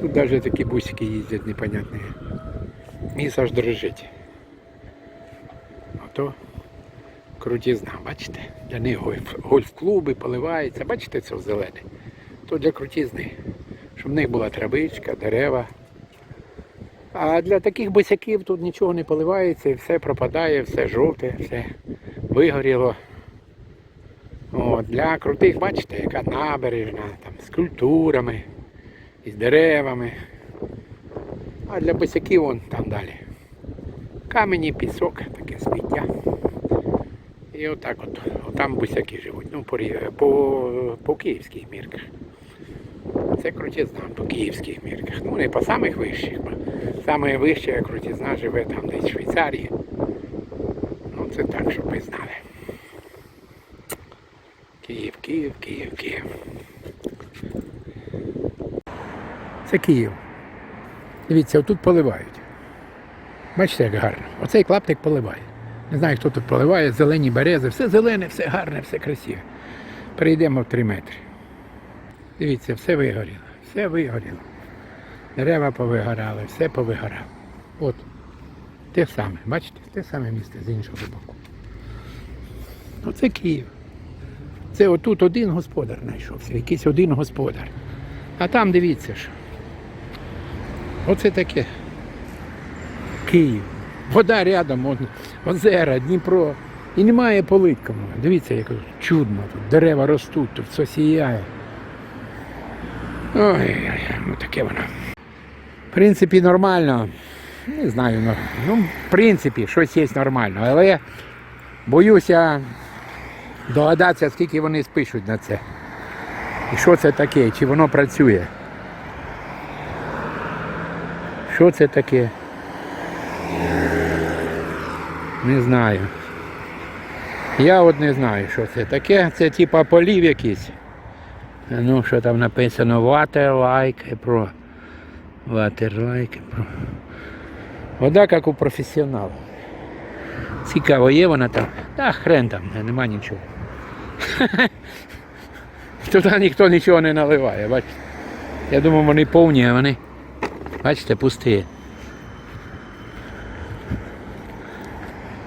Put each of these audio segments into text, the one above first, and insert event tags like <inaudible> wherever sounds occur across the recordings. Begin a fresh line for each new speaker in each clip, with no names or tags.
Тут навіть такі бусики їздять непонятні. Міс аж дрожить. Ото крутізна, бачите? Для них гольф- гольф-клуби поливаються. Бачите це в зелене? То для крутізни. Щоб в них була травичка, дерева. А для таких босяків тут нічого не поливається, все пропадає, все жовте, все вигоріло. От, для крутих, бачите, яка набережна, там, з культурами, із деревами. А для босяків вон там далі. Камені, пісок, таке сміття. І отак от, там босяки живуть. Ну, по, по, по київських мірках. Це крутізна по київських мірках. Ну, не по самих вищих, бо саме вища крутізна живе там десь в Швейцарії. Ну, це так, щоб ви знали. Київ, Київ, Київ, Київ. Це Київ. Дивіться, отут поливають. Бачите, як гарно. Оцей клаптик поливає. Не знаю, хто тут поливає, зелені берези, все зелене, все гарне, все красиве. Перейдемо в 3 метри. Дивіться, все вигоріло, все вигоріло. Дерева повигорали, все повигорало. От. Те саме, бачите, те саме місце з іншого боку. Оце Київ. Це отут один господар знайшовся, якийсь один господар. А там дивіться що. Оце таке. Київ. Вода рядом, озера, Дніпро. І немає политкому. Дивіться, як чудно тут. Дерева ростуть, тут все сіяє. Ой, ну таке воно. В принципі, нормально. Не знаю, ну, ну в принципі, щось є нормально. Але я боюся догадатися, скільки вони спишуть на це. І що це таке, чи воно працює. Що це таке? Не знаю. Я от не знаю, що це таке. Це типа полів якийсь. Ну, що там написано Water like pro. Water like pro. Вода як у професіонала. Цікаво, є вона там? Та хрен там, нема нічого. <laughs> Туди ніхто нічого не наливає, бачите. Я думав, вони повні, а вони, бачите, пусті.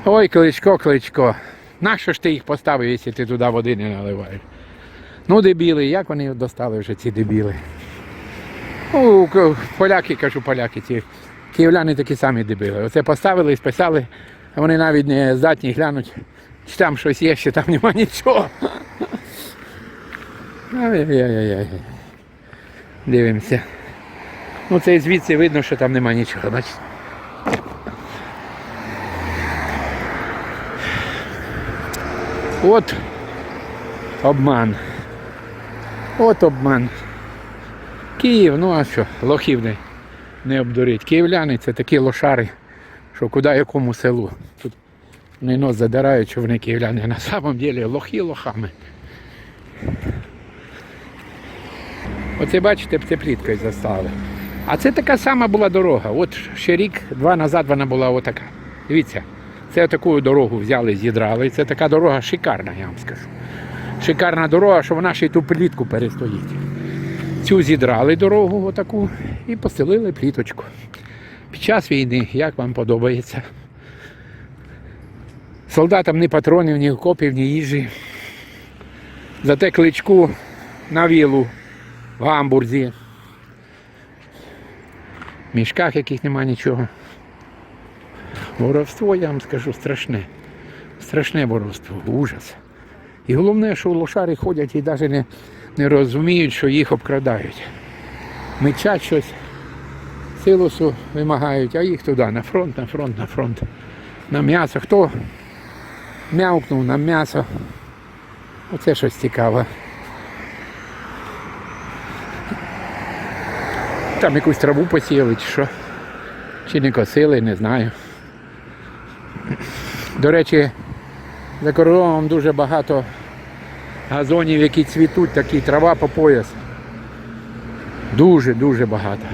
Ой, кличко, кличко. Нащо ж ти їх поставив, якщо ти туди води не наливаєш? Ну, дебіли, як вони достали вже ці дебіли? Ну, поляки, кажу, поляки, ці київляни такі самі дебіли. Оце поставили і списали, а вони навіть не здатні глянуть, чи там щось є, чи там нема нічого. <laughs> Ай-яй-яй-яй. Дивимося. Ну це і звідси видно, що там нема нічого, бачите. От обман. От обман. Київ, ну а що, лохів не, не обдурить. Київляни це такі лошари, що куди якому селу. Тут вони нос задирають, що вони київляни. На самом деле лохи лохами. Оце бачите, це пліткою застали. А це така сама була дорога. От ще рік-два назад вона була отака. Дивіться, це таку дорогу взяли, зідрали. Це така дорога шикарна, я вам скажу. Шикарна дорога, що вона ще й ту плітку перестоїть. Цю зідрали дорогу отаку і постелили пліточку. Під час війни, як вам подобається. Солдатам ні патронів, ні окопів, ні їжі. Зате кличку на вілу в гамбурзі. Мішках яких нема нічого. Воровство, я вам скажу, страшне. Страшне воровство, ужас. І головне, що лошари ходять і навіть не, не розуміють, що їх обкрадають. Мечать щось, силосу вимагають, а їх туди, на фронт, на фронт, на фронт. На м'ясо. Хто м'явкнув на м'ясо? Оце щось цікаве. Там якусь траву посіяли чи що. Чи не косили, не знаю. До речі, за кордоном дуже багато газонів, які цвітуть, такі трава по пояс. Дуже-дуже багато.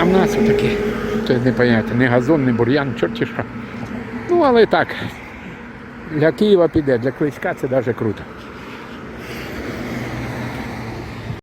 А в нас отакі, це не поняття, не газон, не бур'ян, чорті що. Ну, але так, для Києва піде, для Кличка це навіть круто.